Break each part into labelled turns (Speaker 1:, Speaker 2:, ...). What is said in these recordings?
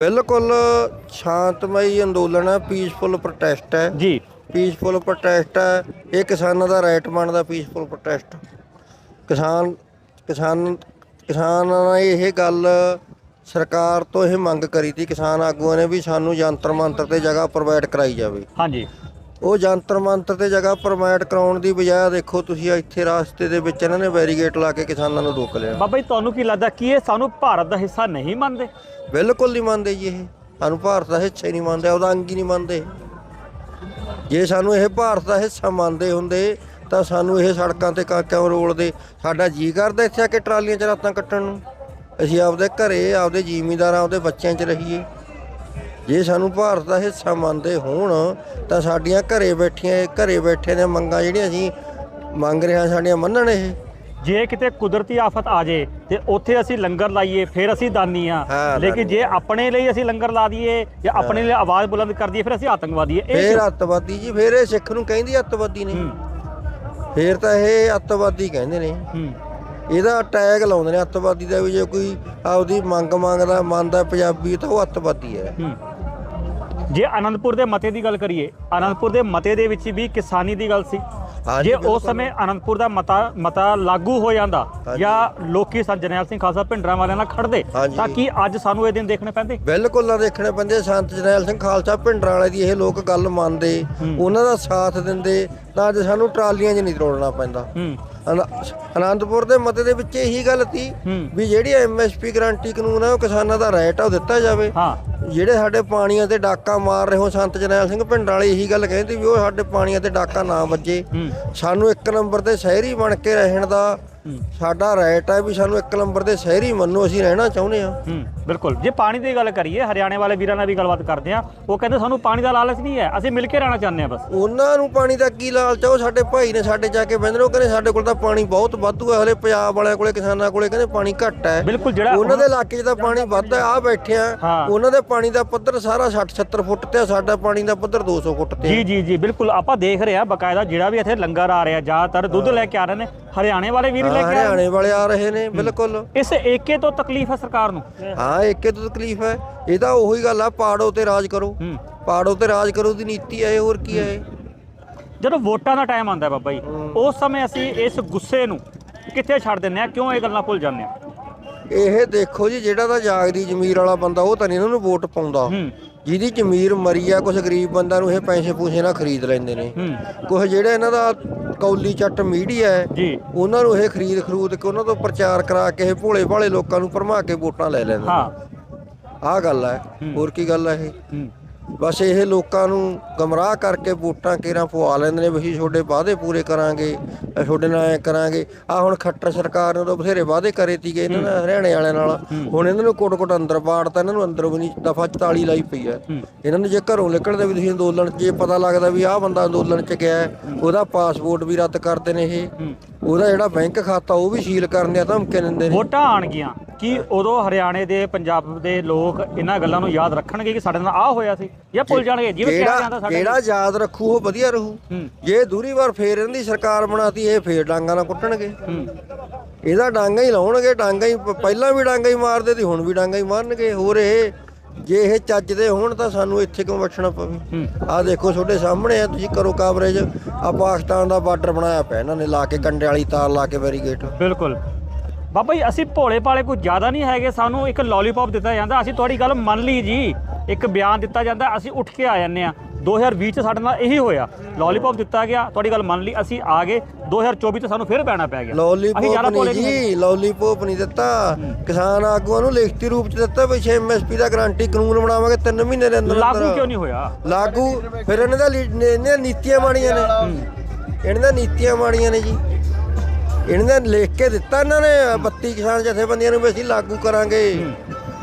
Speaker 1: ਬਿਲਕੁਲ ਸ਼ਾਂਤਮਈ ਅੰਦੋਲਨ ਹੈ ਪੀਸਫੁਲ ਪ੍ਰੋਟੈਸਟ ਹੈ।
Speaker 2: ਜੀ।
Speaker 1: ਪੀਸਫੁਲ ਪ੍ਰੋਟੈਸਟ ਹੈ ਇਹ ਕਿਸਾਨਾਂ ਦਾ ਰਾਈਟ ਬਣਦਾ ਪੀਸਫੁਲ ਪ੍ਰੋਟੈਸਟ ਕਿਸਾਨ ਕਿਸਾਨ ਕਿਸਾਨਾਂ ਨੇ ਇਹ ਗੱਲ ਸਰਕਾਰ ਤੋਂ ਇਹ ਮੰਗ ਕਰੀ ਤੀ ਕਿਸਾਨ ਆਗੂਆਂ ਨੇ ਵੀ ਸਾਨੂੰ ਜੰਤਰ ਮੰਤਰ ਤੇ ਜਗ੍ਹਾ ਪ੍ਰੋਵਾਈਡ ਕਰਾਈ ਜਾਵੇ।
Speaker 2: ਹਾਂਜੀ।
Speaker 1: ਉਹ ਜੰਤਰ ਮੰਤਰ ਤੇ ਜਗ੍ਹਾ ਪ੍ਰੋਵਾਈਡ ਕਰਾਉਣ ਦੀ ਬਜਾਏ ਦੇਖੋ ਤੁਸੀਂ ਇੱਥੇ ਰਾਸਤੇ ਦੇ ਵਿੱਚ ਇਹਨਾਂ ਨੇ ਬੈਰੀਗੇਟ ਲਾ ਕੇ ਕਿਸਾਨਾਂ ਨੂੰ ਰੋਕ ਲਿਆ।
Speaker 2: ਬਾਬਾ ਜੀ ਤੁਹਾਨੂੰ ਕੀ ਲੱਗਦਾ ਕਿ ਇਹ ਸਾਨੂੰ ਭਾਰਤ ਦਾ ਹਿੱਸਾ ਨਹੀਂ ਮੰਨਦੇ?
Speaker 1: ਬਿਲਕੁਲ ਨਹੀਂ ਮੰਨਦੇ ਜੀ ਇਹ। ਸਾਨੂੰ ਭਾਰਤ ਦਾ ਹਿੱਸਾ ਹੀ ਨਹੀਂ ਮੰਨਦੇ ਉਹਦਾ ਅੰਗ ਹੀ ਨਹੀਂ ਮੰਨਦੇ। ਜੇ ਸਾਨੂੰ ਇਹ ਭਾਰਤ ਦਾ ਹਿੱਸਾ ਮੰਨਦੇ ਹੁੰਦੇ ਤਾਂ ਸਾਨੂੰ ਇਹ ਸੜਕਾਂ ਤੇ ਕਾ- ਕਿਉਂ ਰੋਲਦੇ? ਸਾਡਾ ਜੀ ਕਰਦਾ ਇੱਥੇ ਆ ਕੇ ਟਰਾਲੀਆਂ 'ਚ ਰਾਤਾਂ ਕੱਟਣ ਨੂੰ। ਅਸੀਂ ਆਪਦੇ ਘਰੇ ਆਪਦੇ ਜ਼ਿਮੀਂਦਾਰਾਂ ਆਪਦੇ ਬੱਚਿਆਂ 'ਚ ਰਹੀਏ। ਜੇ ਸਾਨੂੰ ਭਾਰਤ ਦਾ ਹਿੱਸਾ ਮੰਨਦੇ ਹੋਣ ਤਾਂ ਸਾਡੀਆਂ ਘਰੇ ਬੈਠੀਆਂ ਘਰੇ ਬੈਠੇ ਦੀਆਂ ਮੰਗਾਂ ਜਿਹੜੀਆਂ ਅਸੀਂ ਮੰਗ ਰਹੇ ਹਾਂ ਸਾਡੀਆਂ ਮੰਨਣ ਇਹ।
Speaker 2: ਜੇ ਕਿਤੇ ਕੁਦਰਤੀ ਆਫਤ ਆ ਜੇ ਤੇ ਉੱਥੇ ਅਸੀਂ ਲੰਗਰ ਲਾਈਏ ਫਿਰ ਅਸੀਂ ਦਾਨੀ ਆ ਲੇਕਿਨ ਜੇ ਆਪਣੇ ਲਈ ਅਸੀਂ ਲੰਗਰ ਲਾ ਦਈਏ ਜਾਂ ਆਪਣੇ ਲਈ ਆਵਾਜ਼ ਬੁਲੰਦ ਕਰ ਦਈਏ ਫਿਰ ਅਸੀਂ ਆਤੰਕਵਾਦੀ ਇਹ
Speaker 1: ਫੇਰ? ਅੱਤਵਾਦੀ ਜੀ ਫੇਰ ਇਹ ਸਿੱਖ ਨੂੰ ਕਹਿੰਦੀ ਅੱਤਵਾਦੀ ਨੇ ਫੇਰ ਤਾਂ ਇਹ ਅੱਤਵਾਦੀ ਕਹਿੰਦੇ ਨੇ। ਇਹਦਾ ਟੈਗ ਲਾਉਂਦੇ ਨੇ ਅੱਤਵਾਦੀ ਦਾ ਵੀ ਜੇ ਕੋਈ ਆਪਦੀ ਮੰਗ ਮੰਗਦਾ ਮੰਨਦਾ ਪੰਜਾਬੀ ਤਾਂ ਉਹ ਅੱਤਵਾਦੀ ਹੂੰ।
Speaker 2: ਜੇ ਆਨੰਦਪੁਰ ਦੇ ਮਤੇ ਦੀ ਗੱਲ ਕਰੀਏ ਆਨੰਦਪੁਰ ਦੇ ਮਤੇ ਦੇ ਵਿੱਚ ਵੀ ਕਿਸਾਨੀ ਦੀ ਗੱਲ ਸੀ ਜੇ ਉਸ। ਸਮੇਂ ਆਨੰਦਪੁਰ ਦਾ ਮਤਾ ਮਤਾ ਲਾਗੂ ਹੋ ਜਾਂਦਾ। ਜਾਂ ਲੋਕੀ ਸੰਤ ਜਰਨੈਲ ਸਿੰਘ ਖਾਲਸਾ ਭਿੰਡਰਾਂ ਵਾਲਿਆਂ ਨਾਲ ਖੜਦੇ। ਤਾਂ ਕੀ ਅੱਜ ਸਾਨੂੰ ਇਹ ਦਿਨ ਦੇਖਣੇ ਪੈਂਦੇ
Speaker 1: ਬਿਲਕੁਲ ਨਾ ਦੇਖਣੇ ਪੈਂਦੇ ਸੰਤ ਜਰਨੈਲ ਸਿੰਘ ਖਾਲਸਾ ਭਿੰਡਰਾਂ ਵਾਲੇ ਦੀ ਇਹ ਲੋਕ ਗੱਲ ਮੰਨਦੇ। ਉਹਨਾਂ ਦਾ ਸਾਥ ਦਿੰਦੇ ਤਾਂ ਅੱਜ ਸਾਨੂੰ ਟਰਾਲੀਆਂ 'ਚ ਨਹੀਂ ਤੋੜਨਾ ਪੈਂਦਾ।
Speaker 2: ਹੂੰ।
Speaker 1: ਅਨ- ਆਨੰਦਪੁਰ ਦੇ ਮਤੇ ਦੇ ਵਿੱਚ ਇਹੀ ਗੱਲ ਸੀ ਵੀ ਜਿਹੜੀ ਐਮਐਸਪੀ ਗਰੰਟੀ ਕਾਨੂੰਨ ਹੈ ਉਹ ਕਿਸਾਨਾਂ ਦਾ ਰਾਈਟ ਆ ਉਹ ਦਿੱਤਾ ਜਾਵੇ।
Speaker 2: ਹਾਂ।
Speaker 1: ਜਿਹੜੇ ਸਾਡੇ ਪਾਣੀਆਂ ਤੇ ਡਾਕਾ ਮਾਰ ਰਹੇ ਹੋ ਸੰਤ ਜਰਨੈਲ ਸਿੰਘ ਭਿੰਡਰਾਂ ਵਾਲੇ ਇਹੀ ਗੱਲ ਕਹਿੰਦੇ ਵੀ ਉਹ ਸਾਡੇ ਪਾਣੀਆਂ ਤੇ ਡਾਕਾ ਨਾ ਵੱਜੇ। ਸਾਨੂੰ ਇੱਕ ਨੰਬਰ ਤੇ ਸ਼ਹਿਰੀ ਬਣ ਕੇ ਰਹਿਣ ਦਾ ਸਾਡਾ ਰਾਈਟ ਹੈ ਵੀ ਸਾਨੂੰ ਇੱਕ ਨੰਬਰ ਦੇ ਸ਼ਹਿਰੀ ਮੰਨੋ ਅਸੀਂ ਰਹਿਣਾ ਚਾਹੁੰਦੇ ਹਾਂ।
Speaker 2: ਹੂੰ ਬਿਲਕੁਲ। ਜੇ ਪਾਣੀ ਦੀ ਗੱਲ ਕਰੀਏ ਹਰਿਆਣੇ ਵਾਲੇ ਵੀਰਾਂ ਨਾਲ ਵੀ ਗੱਲਬਾਤ ਕਰਦੇ ਆ ਉਹ ਕਹਿੰਦੇ ਸਾਨੂੰ ਪਾਣੀ ਦਾ ਲਾਲਚ ਨਹੀਂ ਹੈ ਅਸੀਂ ਮਿਲ ਕੇ ਰਹਿਣਾ ਚਾਹੁੰਦੇ ਆ ਬਸ।
Speaker 1: ਉਹਨਾਂ ਨੂੰ ਪਾਣੀ ਦਾ ਕੀ ਲਾਲਚ ਆ? ਉਹ ਸਾਡੇ ਭਾਈ ਨੇ ਸਾਡੇ ਜਾ ਕੇ ਨੇ ਉਹ ਕਹਿੰਦੇ ਸਾਡੇ ਕੋਲ ਤਾਂ ਪਾਣੀ ਬਹੁਤ ਵਾਧੂ ਹੈ ਹਲੇ ਪੰਜਾਬ ਵਾਲਿਆਂ ਕੋਲੇ ਕਿਸਾਨਾਂ ਕੋਲੇ ਕਹਿੰਦੇ ਪਾਣੀ ਘੱਟ ਹੈ
Speaker 2: ਬਿਲਕੁਲ ਜਿਹੜਾ
Speaker 1: ਉਹਨਾਂ ਦੇ ਇਲਾਕੇ 'ਚ ਤਾਂ ਪਾਣੀ ਵੱਧ ਹੈ ਆ ਬੈਠੇ ਆ। ਉਹਨਾਂ ਦੇ ਪਾਣੀ ਦਾ ਪੱਧਰ ਸਾਰਾ 60 70 ਫੁੱਟ ਤੇ ਆ, ਸਾਡਾ ਪਾਣੀ ਦਾ ਪੱਧਰ 200 ਫੁੱਟ ਤੇ
Speaker 2: ਜੀ
Speaker 1: ਆ।
Speaker 2: ਜੀ ਜੀ ਬਿਲਕੁਲ। ਆਪਾਂ ਦੇਖ ਰਹੇ ਆ ਬਕਾਇਦਾ ਜਿਹੜਾ ਵੀ ਇੱਥੇ ਲੰਗਰ ਆ ਰਿਹਾ ਜ਼ਿਆਦਾਤਰ ਦੁੱਧ ਲੈ ਕੇ ਆ ਰਹੇ ਨੇ। ਹਰਿਆਣੇ ਵਾਲੇ ਵੀਰ ਲੈ
Speaker 1: ਹਾਂ,
Speaker 2: ਕੇ
Speaker 1: ਹਰਿਆਣੇ ਵਾਲੇ ਆ ਰਹੇ ਨੇ ਬਿਲਕੁਲ।
Speaker 2: ਇਸ ਏਕੇ ਤੋਂ ਤਕਲੀਫ ਹੈ ਸਰਕਾਰ ਨੂੰ?
Speaker 1: ਹਾਂ ਏਕੇ ਤੋਂ ਤਕਲੀਫ ਹੈ। ਇਹ ਤਾਂ ਉਹੀ ਗੱਲ ਆ ਪਾੜੋ ਤੇ ਰਾਜ ਕਰੋ।
Speaker 2: ਹੂੰ।
Speaker 1: ਪਾੜੋ ਤੇ ਰਾਜ ਕਰੋ ਦੀ ਨੀਤੀ ਹੈ ਇਹ, ਹੋਰ ਕੀ ਹੈ? ਇਹ?
Speaker 2: ਜਦੋਂ ਵੋਟਾਂ ਦਾ ਟਾਈਮ ਆਉਂਦਾ ਬਾਬਾ ਜੀ ਉਸ ਸਮੇਂ ਅਸੀਂ ਇਸ ਗੁੱਸੇ ਨੂੰ ਕਿੱਥੇ ਛੱਡ ਦਿੰਦੇ ਆ ਕਿਉਂ ਇਹ ਗੱਲਾਂ ਭੁੱਲ ਜਾਂਦੇ ਆ
Speaker 1: ਇਹ ਦੇਖੋ ਜੀ ਜਿਹੜਾ ਤਾਂ ਜਾਗਦੀ ਜ਼ਮੀਰ ਵਾਲਾ ਬੰਦਾ ਉਹ ਤਾਂ ਨਹੀਂ ਇਹਨਾਂ ਨੂੰ ਵੋਟ ਪਾਉਂਦਾ।
Speaker 2: ਹੂੰ।
Speaker 1: ਜਿਹਦੀ ਜ਼ਮੀਰ ਮਰੀ ਆ ਕੁਝ ਗਰੀਬ ਬੰਦਾ ਨੂੰ ਇਹ ਪੈਸੇ ਪੂਸੇ ਨਾਲ ਖਰੀਦ ਲੈਂਦੇ ਨੇ। ਕੁਝ ਜਿਹੜਾ ਇਹਨਾਂ ਦਾ ਕੌਲੀ ਚੱਟ ਮੀਡੀਆ ਹੈ
Speaker 2: ਜੀ।
Speaker 1: ਉਹਨਾਂ ਨੂੰ ਇਹ ਖਰੀਦ ਖਰੂਦ ਕੇ ਉਹਨਾਂ ਤੋਂ ਪ੍ਰਚਾਰ ਕਰਾ ਕੇ ਇਹ ਭੋਲੇ ਭਾਲੇ ਲੋਕਾਂ ਨੂੰ ਭਰਮਾ ਕੇ ਵੋਟਾਂ ਲੈ ਲੈਂਦੇ
Speaker 2: ਹਾਂ।
Speaker 1: ਆਹ ਗੱਲ ਹੈ। ਹੋਰ ਕੀ ਗੱਲ ਹੈ ਇਹ? ਬਸ ਇਹ ਲੋਕਾਂ ਨੂੰ ਗਮਰਾਹ ਕਰਕੇ ਵੋਟਾਂ ਕੇਰਾਂ ਪਵਾ ਲੈਂਦੇ ਨੇ ਵੀ ਤੁਹਾਡੇ ਵਾਅਦੇ ਪੂਰੇ ਕਰਾਂਗੇ ਤੁਹਾਡੇ ਨਾਲ ਐ ਕਰਾਂਗੇ। ਆ ਹੁਣ ਖੱਟਰ ਸਰਕਾਰ ਨੇ ਤਾਂ ਬਥੇਰੇ ਵਾਅਦੇ ਕਰੇ ਤੀਗੇ ਇਹਨਾਂ ਨਾਲ ਹਰਿਆਣੇ ਵਾਲਿਆਂ ਨਾਲ। ਹੁਣ ਇਹਨਾਂ ਨੂੰ ਕੋਟ-ਕੋਟ ਅੰਦਰ ਬਾੜਤਾ ਇਹਨਾਂ ਨੂੰ ਅੰਦਰ ਵੀ ਨਹੀਂ ਦਫਾ 44 ਲਾਈ ਪਈ ਹੈ। ਇਹਨਾਂ ਨੂੰ ਜੇ ਘਰੋਂ ਨਿਕਲਦੇ ਵੀ ਤੁਸੀਂ ਅੰਦੋਲਨ 'ਚ ਜੇ ਪਤਾ ਲੱਗਦਾ ਵੀ ਆਹ ਬੰਦਾ ਅੰਦੋਲਨ 'ਚ ਗਿਆ ਉਹਦਾ ਪਾਸਪੋਰਟ ਵੀ ਰੱਦ ਕਰਦੇ ਨੇ ਇਹ। ਉਹਦਾ ਜਿਹੜਾ ਬੈਂਕ ਖਾਤਾ ਉਹ ਵੀ ਸੀਲ ਕਰਨ ਦੀਆਂ ਧਮਕੀਆਂ ਦਿੰਦੇ ਨੇ।
Speaker 2: ਵੋਟਾਂ ਆਣਗੀਆਂ ਕੀ ਉਦੋਂ ਹਰਿਆਣੇ ਦੇ ਪੰਜਾਬ ਦੇ ਲੋਕ ਇਹਨਾਂ ਗੱਲਾਂ ਨੂੰ ਯਾਦ ਰੱਖਣਗੇ ਕਿ ਸਾਡੇ ਨਾਲ ਆਹ ਹੋਇਆ ਸੀ? ਜਾਂ ਭੁੱਲ ਜਾਣਗੇ ਜਿਵੇਂ ਕਿਹਾ ਜਾਂਦਾ ਸਾਡੇ
Speaker 1: ਕਿਹੜਾ ਯਾਦ ਰੱਖੂ ਉਹ ਵਧੀਆ ਰਹੂ। ਜੇ ਦੂਰੀ ਵਾਰ ਫੇਰ ਇਹਨਾਂ ਦੀ ਸਰਕਾਰ ਬਣਾਤੀ ਇਹ ਫੇਰ ਡਾਂਗਾ ਨਾਲ ਕੁੱਟਣਗੇ। ਇਹਦਾ ਡਾਂਗਾ ਹੀ ਲਾਉਣਗੇ ਡਾਂਗਾ ਹੀ ਪਹਿਲਾਂ ਵੀ ਡਾਂਗਾ ਹੀ ਮਾਰਦੇ ਤੇ ਹੁਣ ਵੀ ਡਾਂਗਾ ਹੀ ਮਾਰਨਗੇ। ਹੋਰ ਇਹ ਜੇ ਇਹ ਚੱਜਦੇ ਹੋਣ ਤਾਂ ਸਾਨੂੰ ਇੱਥੇ ਕਿਉਂ ਬੈਠਣਾ ਪਵੇ? ਆਹ ਦੇਖੋ ਤੁਹਾਡੇ ਸਾਹਮਣੇ ਆ, ਤੁਸੀਂ ਕਰੋ ਕਵਰੇਜ ਆ ਪਾਕਿਸਤਾਨ ਦਾ ਬਾਰਡਰ ਬਣਾਇਆ ਪਿਆ ਇਹਨਾਂ ਨੇ, ਲਾ ਕੇ ਕੰਡੇ ਵਾਲੀ ਤਾਰ, ਲਾ ਕੇ ਬੈਰੀਗੇਟ
Speaker 2: ਬਿਲਕੁਲ। ਬਾਬਾ ਜੀ, ਅਸੀਂ ਭੋਲੇ ਭਾਲੇ ਕੋਈ ਜ਼ਿਆਦਾ ਨਹੀਂ ਹੈਗੇ, ਸਾਨੂੰ ਇੱਕ ਲੋਲੀਪੌਪ ਦਿੱਤਾ ਜਾਂਦਾ, ਅਸੀਂ ਤੁਹਾਡੀ ਗੱਲ ਮੰਨ ਲਈ ਜੀ। ਇੱਕ ਬਿਆਨ ਦਿੱਤਾ ਜਾਂਦਾ, ਅਸੀਂ ਉੱਠ ਕੇ ਆ ਜਾਂਦੇ ਆ 2020 ਚ ਸਾਡੇ ਨਾਲ ਇਹੀ ਹੋਇਆ। ਲੋਲੀਪੌਪ ਦਿੱਤਾ ਗਿਆ ਤੁਹਾਡੀ ਗੱਲ ਮੰਨ ਲਈ ਅਸੀਂ ਆ ਗਏ। 2024 ਚ ਸਾਨੂੰ ਫਿਰ ਬੈਣਾ ਪੈ ਗਿਆ।
Speaker 1: ਲੋਲੀਪੋਪ ਨਹੀਂ। ਜੀ ਲੋਲੀਪੋਪ ਨਹੀਂ ਦਿੱਤਾ। ਕਿਸਾਨ ਆਗੂਆਂ ਨੂੰ ਲਿਖਤੀ ਰੂਪ ਚ ਦਿੱਤਾ ਵੀ ਐਮਐਸਪੀ ਦਾ ਗਾਰੰਟੀ ਕਾਨੂੰਨ ਬਣਾਵਾਂਗੇ 3 ਮਹੀਨੇ ਦੇ ਅੰਦਰ
Speaker 2: ਲਾਗੂ। ਕਿਉਂ ਨਹੀਂ ਹੋਇਆ?
Speaker 1: ਲਾਗੂ ਫਿਰ ਇਹਨਾਂ ਦਾ ਇਹਨਾਂ ਨੀਤੀਆਂ ਮਾੜੀਆਂ ਨੇ। ਇਹਨਾਂ ਦੀਆਂ ਨੀਤੀਆਂ ਮਾੜੀਆਂ ਨੇ ਜੀ। ਇਹਨਾਂ ਨੇ ਲਿਖ ਕੇ ਦਿੱਤਾ ਇਹਨਾਂ ਨੇ 32 ਕਿਸਾਨ ਜਥੇਬੰਦੀਆਂ ਨੂੰ ਵੀ ਅਸੀਂ ਲਾਗੂ ਕਰਾਂਗੇ।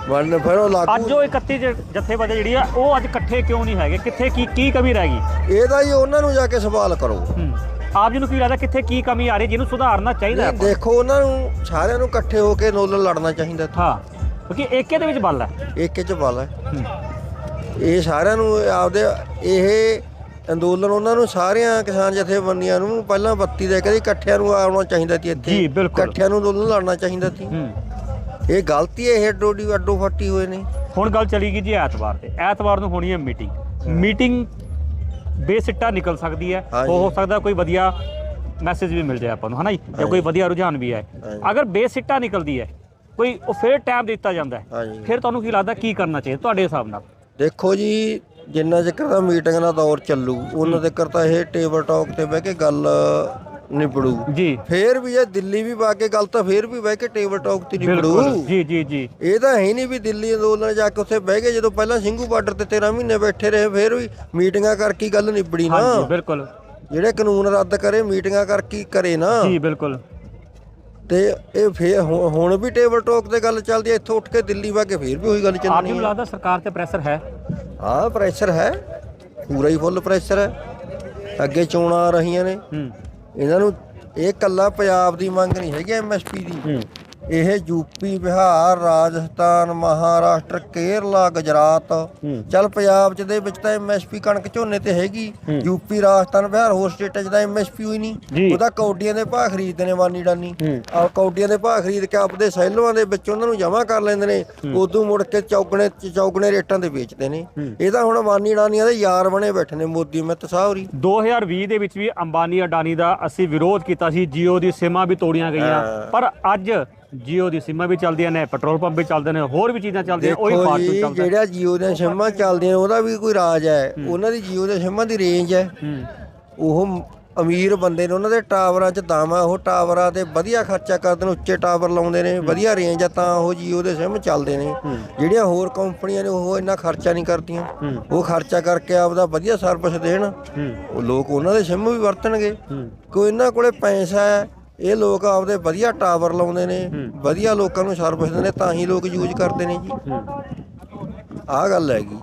Speaker 1: ਵੰਨ ਫਿਰ ਉਹ
Speaker 2: ਅੱਜ
Speaker 1: ਲਾਗੂ
Speaker 2: ਉਹ 31 ਜ- ਜਥੇਬੰਦੀ ਜਿਹੜੀ ਆ ਉਹ ਅੱਜ ਇਕੱਠੇ ਕਿਉਂ ਨਹੀਂ ਹੈਗੇ? ਕਿੱਥੇ ਕੀ ਕੀ ਕਮੀ ਰਹਿ ਗਈ?
Speaker 1: ਇਹਦਾ ਹੀ ਉਹਨਾਂ ਨੂੰ ਜਾ ਕੇ ਸਵਾਲ ਕਰੋ।
Speaker 2: ਹੂੰ। ਆਪ ਜੀ ਨੂੰ ਕੀ ਲੱਗਦਾ ਕਿੱਥੇ ਕੀ ਕਮੀ ਆ ਰਹੀ ਜਿਹਨੂੰ ਸੁਧਾਰਨਾ ਚਾਹੀਦਾ
Speaker 1: ਨਹੀਂ, ਦੇਖੋ ਉਹਨਾਂ ਨੂੰ ਸਾਰਿਆਂ ਨੂੰ ਇਕੱਠੇ ਹੋ ਕੇ ਅੰਦੋਲਨ ਲੜਨਾ ਚਾਹੀਦਾ
Speaker 2: ਹਾਂ ਕਿਉਂਕਿ ਏਕੇ ਦੇ ਵਿੱਚ ਬਲ ਹੈ।
Speaker 1: ਏਕੇ ਚ ਬਲ ਹੈ। ਇਹ ਸਾਰਿਆਂ ਨੂੰ ਆਪਦੇ ਇਹ ਅੰਦੋਲਨ ਉਹਨਾਂ ਨੂੰ ਸਾਰਿਆਂ ਕਿਸਾਨ ਜਥੇਬੰਦੀਆਂ ਨੂੰ ਪਹਿਲਾਂ 32 ਦੇ ਕਦੇ ਇਕੱਠਿਆਂ ਨੂੰ ਆਉਣਾ ਚਾਹੀਦਾ ਸੀ ਇੱਥੇ।
Speaker 2: ਜੀ, ਬਿਲਕੁਲ।
Speaker 1: ਇਕੱਠਿਆਂ ਨੂੰ ਅੰਦੋਲਨ ਲੜਨਾ ਚਾਹੀਦਾ ਸੀ।
Speaker 2: ਹੂੰ।
Speaker 1: ਇਹ ਗਲਤੀ ਹੈ ਇਹ ਡੋਡੀ ਅੱਡੋ ਫੱਟੀ ਹੋਏ ਨੇ।
Speaker 2: ਹੁਣ ਗੱਲ ਚਲੀ ਗਈ ਜੀ ਐਤਵਾਰ ਤੇ। ਐਤਵਾਰ ਨੂੰ ਹੋਣੀ ਹੈ ਮੀਟਿੰਗ। ਮੀਟਿੰਗ ਬੇਸਿੱਟਾ ਨਿਕਲ ਸਕਦੀ ਹੈ।
Speaker 1: ਹਾਂਜੀ।
Speaker 2: ਹੋ ਸਕਦਾ ਕੋਈ ਵਧੀਆ ਮੈਸੇਜ ਵੀ ਮਿਲ ਜਾਏ ਆਪਾਂ ਨੂੰ ਹਨਾ ਜੀ? ਜਾਂ ਕੋਈ ਵਧੀਆ ਰੁਝਾਨ ਵੀ ਆਏ। ਅਗਰ ਬੇਸਿੱਟਾ ਨਿਕਲਦੀ ਹੈ ਕੋਈ ਉਹ ਫਿਰ ਟਾਈਮ ਦਿੱਤਾ ਜਾਂਦਾ ਹੈ। ਫਿਰ ਤੁਹਾਨੂੰ ਕੀ ਲੱਗਦਾ ਕੀ ਕਰਨਾ ਚਾਹੀਦਾ ਤੁਹਾਡੇ ਹਿਸਾਬ ਨਾਲ?
Speaker 1: ਦੇਖੋ ਜੀ ਜਿੰਨਾ ਚਿਰ ਦਾ ਮੀਟਿੰਗ ਦਾ ਦੌਰ ਚੱਲੂ ਉਹਨਾਂ ਚਿਰ ਤਾਂ ਇਹ ਟੇਬਲ ਟਾਕ ਤੇ ਬਹਿ ਕੇ ਗੱਲ ਨਿਬੜੂ।
Speaker 2: ਜੀ।
Speaker 1: ਫੇਰ ਵੀ ਇਹ ਦਿੱਲੀ ਵੀ ਪਾ ਕੇ ਗੱਲ ਤਾਂ ਫੇਰ ਵੀ ਬਹਿ ਕੇ ਟੇਬਲ ਟਾਕ ਤੇ ਨਿਬੜੂ।
Speaker 2: ਜੀ ਜੀ ਜੀ।
Speaker 1: ਇਹ ਤਾਂ ਹੈ ਨਹੀਂ ਵੀ ਦਿੱਲੀ ਅੰਦੋਲਨ ਜਾ ਕੇ ਉੱਥੇ ਬਹਿ ਗਏ ਜਦੋਂ ਪਹਿਲਾਂ ਸਿੰਘੂ ਬਾਰਡਰ ਤੇ 13 ਮਹੀਨੇ ਬੈਠੇ ਰਹੇ ਫੇਰ ਵੀ ਮੀਟਿੰਗਾਂ ਕਰਕੇ ਗੱਲ ਨਿਬੜੀ ਨਾ।
Speaker 2: ਹਾਂਜੀ ਬਿਲਕੁਲ।
Speaker 1: ਜਿਹੜੇ ਕਾਨੂੰਨ ਰੱਦ ਕਰੇ ਮੀਟਿੰਗਾਂ ਕਰਕੇ ਕਰੇ ਨਾ।
Speaker 2: ਜੀ ਬਿਲਕੁਲ।
Speaker 1: ਤੇ ਇਹ ਫੇਰ ਹੁਣ ਵੀ ਟੇਬਲ ਟਾਕ ਤੇ ਗੱਲ ਚੱਲਦੀ ਹੈ ਇੱਥੋਂ ਉੱਠ ਕੇ ਦਿੱਲੀ ਵਾ ਕੇ ਫੇਰ ਵੀ ਉਹੀ ਗੱਲ
Speaker 2: ਆਪ
Speaker 1: ਚੱਲਣੀ
Speaker 2: ਨੂੰ
Speaker 1: ਹੈ
Speaker 2: ਲੱਗਦਾ ਸਰਕਾਰ ਤੇ ਪ੍ਰੈਸ਼ਰ ਹੈ?
Speaker 1: ਹਾਂ ਪ੍ਰੈਸ਼ਰ ਹੈ। ਪੂਰਾ ਹੀ ਫੁੱਲ ਪ੍ਰੈਸ਼ਰ ਹੈ। ਅੱਗੇ ਚੋਣਾਂ ਆ ਰਹੀਆਂ ਨੇ।
Speaker 2: ਹੂੰ।
Speaker 1: ਇਹਨਾਂ ਨੂੰ ਇਹ ਕੱਲਾ ਪੰਜਾਬ ਦੀ ਮੰਗ ਨਹੀਂ ਹੈਗੀ ਐਮਐਸਪੀ ਦੀ। ਇਹ ਯੂਪੀ ਬਿਹਾਰ ਰਾਜਸਥਾਨ ਮਹਾਰਾਸ਼ਟਰ ਕੇਰਲਾ ਗੁਜਰਾਤ। ਚੱਲ ਪੰਜਾਬ ਚ ਦੇ ਵਿੱਚ ਤਾਂ ਐਮਐਸਪੀ ਕਣਕ ਝੋਨੇ ਤੇ ਹੈਗੀ। ਯੂਪੀ ਰਾਜਸਥਾਨ ਬਿਹਾਰ ਹੋਰ ਸਟੇਟਾਂ 'ਚ ਤਾਂ ਐਮਐਸਪੀ ਹੋਈ। ਨਹੀਂ। ਉਹ ਤਾਂ ਕੌਡੀਆਂ ਦੇ ਭਾਅ ਖਰੀਦਦੇ ਨੇ ਵਾਨੀ ਡਾਨੀ। ਆ ਕੌਡੀਆਂ ਦੇ ਭਾਅ ਖਰੀਦ ਕੇ ਆਪਦੇ ਸੈਲੋਆਂ ਦੇ ਵਿੱਚ ਉਹਨਾਂ ਨੂੰ ਜਮ੍ਹਾਂ ਕਰ ਲੈਂਦੇ ਨੇ। ਉਦੋਂ ਮੁੜ ਕੇ ਚੌਗਣੇ ਚੌਗਣੇ ਰੇਟਾਂ ਤੇ ਵੇਚਦੇ ਨੇ। ਇਹ ਤਾਂ ਹੁਣ ਵਾਨੀ ਡਾਨੀਆਂ ਦੇ ਯਾਰ ਬਣੇ ਬੈਠੇ ਨੇ ਮੋਦੀ ਮਿੱਤ ਸਾਹਰੀ
Speaker 2: 2020 ਦੇ ਵਿੱਚ ਵੀ ਅੰਬਾਨੀ ਅਡਾਨੀ ਦਾ ਅਸੀਂ ਵਿਰੋਧ ਕੀਤਾ ਸੀ। ਜੀਓ ਦੀ ਸਿਮਾਂ ਵੀ ਤੋੜੀਆਂ ਗਈਆਂ। ਪਰ ਅੱਜ ਜੀਓ ਦੀ ਸਿਮਾਂ ਵੀ ਚੱਲਦੀਆਂ ਨੇ ਪੈਟਰੋਲ ਪੰਪ ਵੀ ਚੱਲਦੇ ਨੇ ਹੋਰ ਵੀ ਚੀਜ਼ਾਂ ਚੱਲਦੀਆਂ ਉਹੀ
Speaker 1: ਦੇਖੋ
Speaker 2: ਫਾਸਟ
Speaker 1: ਜੀ
Speaker 2: ਚੱਲਦਾ
Speaker 1: ਜਿਹੜਾ ਜੀਓ ਦੀਆਂ ਸਿੰਮਾਂ ਚੱਲਦੀਆਂ ਨੇ ਉਹਦਾ ਵੀ ਕੋਈ ਰਾਜ ਹੈ। ਉਹਨਾਂ ਦੀ ਜੀਓ ਦੇ ਸਿੰਮਾਂ ਦੀ ਰੇਂਜ ਹੈ।
Speaker 2: ਹੂੰ।
Speaker 1: ਉਹ ਮ- ਅਮੀਰ ਬੰਦੇ ਨੇ ਉਹਨਾਂ ਦੇ ਟਾਵਰਾਂ 'ਚ ਦਾਮਾ ਉਹ ਟਾਵਰਾਂ ਤੇ ਵਧੀਆ ਖਰਚਾ ਕਰਦੇ ਨੇ ਉੱਚੇ ਟਾਵਰ ਲਾਉਂਦੇ ਨੇ ਵਧੀਆ ਰੇਂਜ ਆ ਤਾਂ ਉਹ ਜੀਓ ਦੇ ਸਿਮ ਚੱਲਦੇ ਨੇ। ਜਿਹੜੀਆਂ ਹੋਰ ਕੰਪਨੀਆਂ ਨੇ ਉਹ ਇੰਨਾ ਖਰਚਾ ਨਹੀਂ ਕਰਦੀਆਂ। ਉਹ ਖਰਚਾ ਕਰਕੇ ਆਪਦਾ ਵਧੀਆ ਸਰਵਿਸ ਦੇਣ।
Speaker 2: ਹੂੰ।
Speaker 1: ਉਹ ਲੋਕ ਉਹਨਾਂ ਦੇ ਸਿਮ ਵੀ ਵਰਤਣਗੇ।
Speaker 2: ਹੂੰ।
Speaker 1: ਕੋਈ ਇਹਨਾਂ ਕੋਲੇ ਪੈਸਾ ਹੈ ਇਹ ਲੋਕ ਆਪਦੇ ਵਧੀਆ ਟਾਵਰ ਲਾਉਂਦੇ ਨੇ ਵਧੀਆ ਲੋਕਾਂ ਨੂੰ ਸਰਵਿਸ ਦਿੰਦੇ ਤਾਂ ਹੀ ਲੋਕ ਯੂਜ਼ ਕਰਦੇ ਨੇ ਜੀ। ਆਹ ਗੱਲ ਹੈਗੀ।